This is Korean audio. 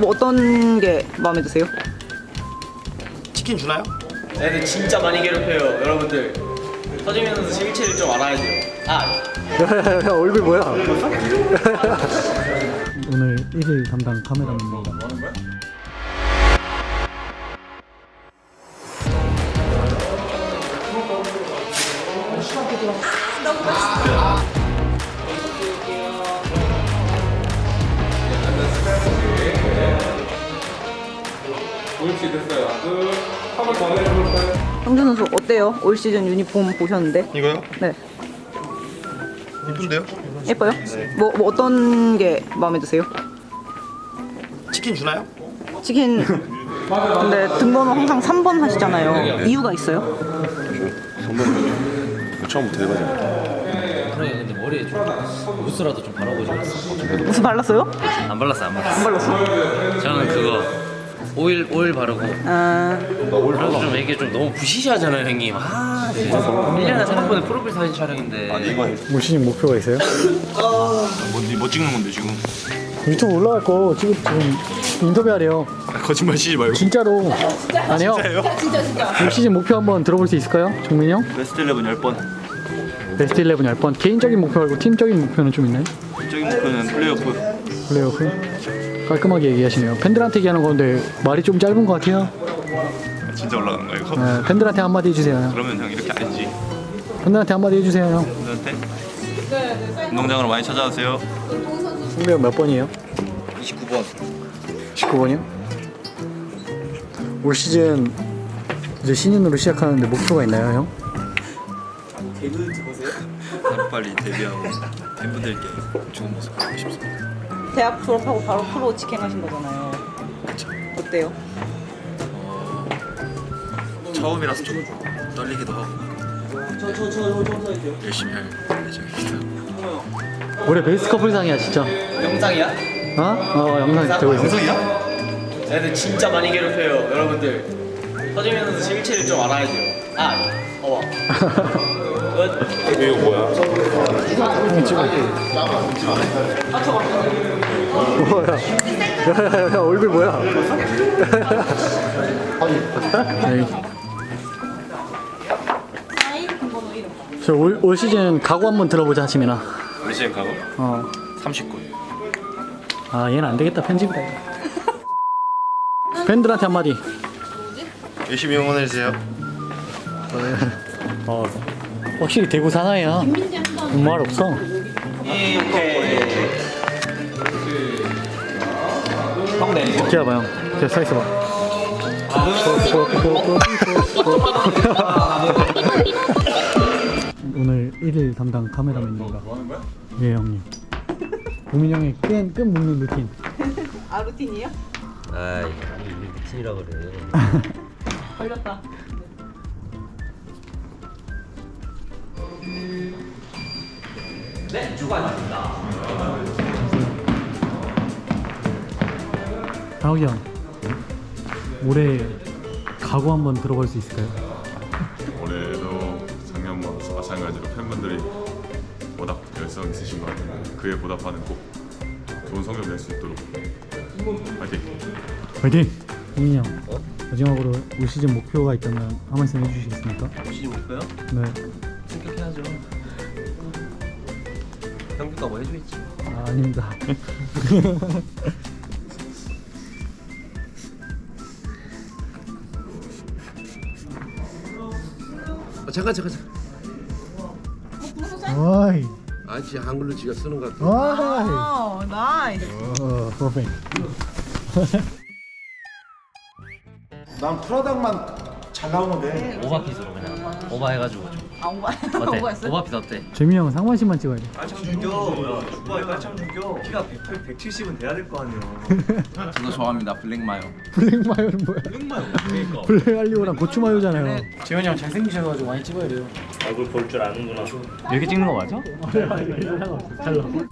뭐 어떤 게 마음에 드세요? 치킨 주나요? 애들 진짜 많이 괴롭혀요 여러분들 서지민 선수 실체를 좀 알아야 돼요 아 야야야 얼굴 뭐야? 오늘 1일 담당 카메라맨입니다. 형준 선수 어때요? 올 시즌 유니폼 보셨는데? 이거요? 네. 이쁜데요? 예뻐요? 뭐, 뭐 어떤 게 마음에 드세요? 치킨 주나요? 치킨 근데 등번호 항상 3번 하시잖아요. 이유가 있어요? 처음부터 해봐요. 그래 근데 머리에 좀 무스라도 좀 바르고 그랬어 무슨 발랐어요? 안 발랐어 안 발랐어 안 발랐어. 저는 그거 오일 오일 바르고 아, 그래서 좀 이게 좀 너무 부시시하잖아요 형님 아 진짜 1년에 세 번의 프로필 사진 촬영인데 아니 이거 뭐 시즌 목표가 있어요? 뭐, 뭐 찍는 건데 지금? 유튜브 올라갈 거 지금 지금 인터뷰하래요. 거짓말 치지 말고. 진짜로. 아니요. 올 시즌 목표 한번 들어볼 수 있을까요? 정민이 형? 베스트 11 10번. 베스트 11 10번. 개인적인 목표 말고 팀적인 목표는 좀 있나요? 적인 목표는 플레이오프. 플레이오프? 깔끔하게 얘기하시네요. 팬들한테 얘기하는 건데 말이 좀 짧은 것 같아요. 진짜 올라가는 거야 이거? 네, 팬들한테 한마디 해주세요. 형. 그러면 형 이렇게 아니지. 팬들한테 한마디 해주세요. 형. 분들한테 운동장으로 많이 찾아오세요. 승배형 몇 번이에요? 29번. 19번이요? 올 시즌 이제 신인으로 시작하는데 목표가 있나요, 형? 하루 빨리 데뷔하고 팬분들께 좋은 모습 보이고 싶습니다. 대학 졸업하고 바로 프로 직행하신 거잖아요. 어때요? 처음이라서 좀 떨리기도 하고. 열심히 할 예정입니다. 올해 베스트 커플상이야, 진짜. 영상이야? 어? 어, 영상 되고 있어. 영상이야? 애들 진짜 많이 괴롭혀요 여러분들 서지민 선수 실체를 좀 알아야 돼요 아 어와 이거 뭐야? 뭐야? 야야 야 얼굴 뭐야? 저올 올 시즌 각오 한번 들어보자 하시면아. 몇 시간 가고? 어. 39. 아 얘는 안 되겠다 편집이다. 팬들한테 한마디. 열심히 응원해 주세요. 어. 확실히 대구 사나이야. 뭐말 없어. 형네 기다려봐 형. 계속 서 있어봐. 오늘 1일 담당 카메라맨입니다. 예 형님. 우민 형의 끈, 끈 묶는 루틴. 아 루틴이에요? 아이 우리 미친이라 그래 걸렸다. 다 욱이 형. 올해 각오 한번 들어볼 수 있을까요? 올해도 작년과 마찬가지로 팬분들이 워낙 열성 있으신 것 같은데 그에 보답하는 꼭 좋은 성적 낼 수 있도록 파이팅! 화이팅! 우민이 형. 마지막으로 올 시즌 목표가 있다면 한 말씀 해주시겠습니까? 시즌 목표요? 네. 생각해야죠 형규가 뭐 해줘야지 아, 아닙니다. 아, 잠깐 잠깐 잠깐. 와이. 아 진짜 한글로 지가 쓰는 것 같아. 와이. 어, 나이스. 어, 퍼펙트. 난 프라닭만 잘 나오는데 오바핏으로 그냥 오바 해가지고 좀 아 오바 어때? 오바했어요? 오바핏 어때? 재민이 형은 상반신만 찍어야 돼. 저도 좋아합니다 블랙마요 블랙 마요는 뭐야? 블랙 마요. 블랙 알리오랑 고추 마요잖아요. 재현이 형 잘생기셔가지고 많이 찍어야 돼요. 얼굴 볼 줄 아는구나 이렇게 찍는 거 맞아? 잘 나와.